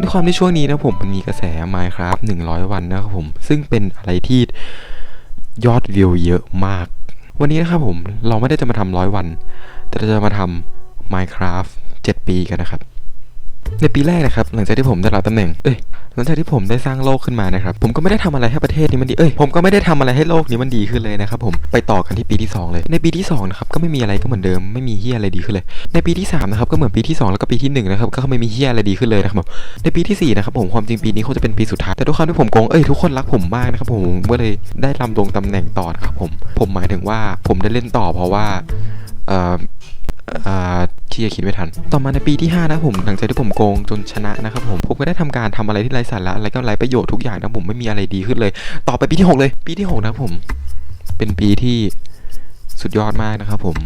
ด้วยความที่ช่วงนี้นะผมมันมีกระแส Minecraft 100 วันนะครับผม ซึ่งเป็นอะไรที่ยอดวิวเยอะมาก วันนี้นะครับผมเราไม่ได้จะมาทำร้อยวัน แต่เราจะมาทำ Minecraft 7 ปีกันนะครับ ในปีแรกนะครับหลังจากที่ผมได้รับตำแหน่ง เอ้ยหลังจากที่ผมได้สร้างโลกขึ้นมานะครับผมก็ไม่ได้ทำอะไรให้ประเทศนี้มันดี เอ้ยผมก็ไม่ได้ทำอะไรให้โลกนี้มันดีขึ้นเลยนะครับผมไปต่อกันที่ปีที่ 2 เลย ในปีที่2นะครับก็ไม่มีอะไรก็เหมือนเดิมไม่มีเฮียอะไรดีขึ้นเลย ในปีที่3นะครับก็เหมือนปีที่ 2 แล้วก็ปีที่1นะครับก็ไม่มีเฮียอะไรดีขึ้นเลยนะครับผมในปีที่4นะครับผมความจริงปีนี้คงจะเป็นปีสุดท้ายแต่ด้วยความที่ผมโกงเอ้ยทุกคนรักผมมากนะครับผมก็เลยได้ลำลงตำแหน่งต่อนะครับผมผมหมายถึงว่าผมได้เล่นต่อเพราะว่าเอ่อ ที่จะคิดไม่ทัน ต่อมาในปีที่ 5 นะผม หลังจากที่ผมโกงจนชนะนะครับผม ผมก็ได้ทำการทำอะไรที่ไร้สาระอะไรก็ไร้ประโยชน์ทุกอย่างนะผมไม่มีอะไรดีขึ้นเลย ต่อไปปีที่ 6 เลย ปีที่ 6 นะผม เป็นปีที่สุดยอดมากนะครับผม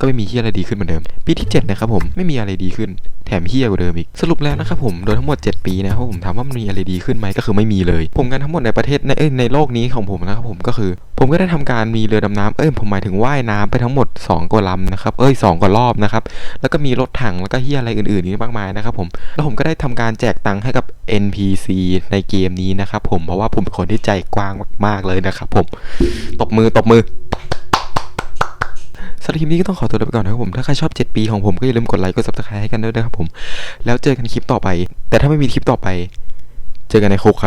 ก็ไม่มีเฮียอะไรดีขึ้นเหมือนเดิม ปีที่7นะครับผมไม่มีอะไรดีขึ้น แถมเฮียกว่าเดิมอีก สรุปแล้วนะครับผมโดยทั้งหมด 7 ปีนะครับผมถามว่ามันมีอะไรดีขึ้นไหมก็คือไม่มีเลย ผมงานทั้งหมดในประเทศในในโลกนี้ของผมนะครับผมก็คือ ผมก็ได้ทำการมีเรือดำน้ำเอ้ยผมหมายถึงว่ายน้ำไปทั้งหมด2กว่าลำนะครับเอ้ย2กว่ารอบนะครับแล้วก็มีรถถังแล้วก็เฮียอะไรอื่นๆนี่มากมายนะครับผมแล้วผมก็ได้ทำการแจกตังค์ให้กับ NPC ในเกมนี้นะครับผมเพราะว่าผมเป็นคนที่ใจกว้างมากๆเลยนะครับผมตบมือตบมือำหรับคลิปนี้ก็ต้องขอตัวลาไปก่อนนะครับผม ถ้าใครชอบ 7 ปีของผมก็อย่าลืมกดไลค์ กด subscribe ให้กันด้วยนะครับผม แล้วเจอกันคลิปต่อไป แต่ถ้าไม่มีคลิปต่อไป เจอกันในคุกครับ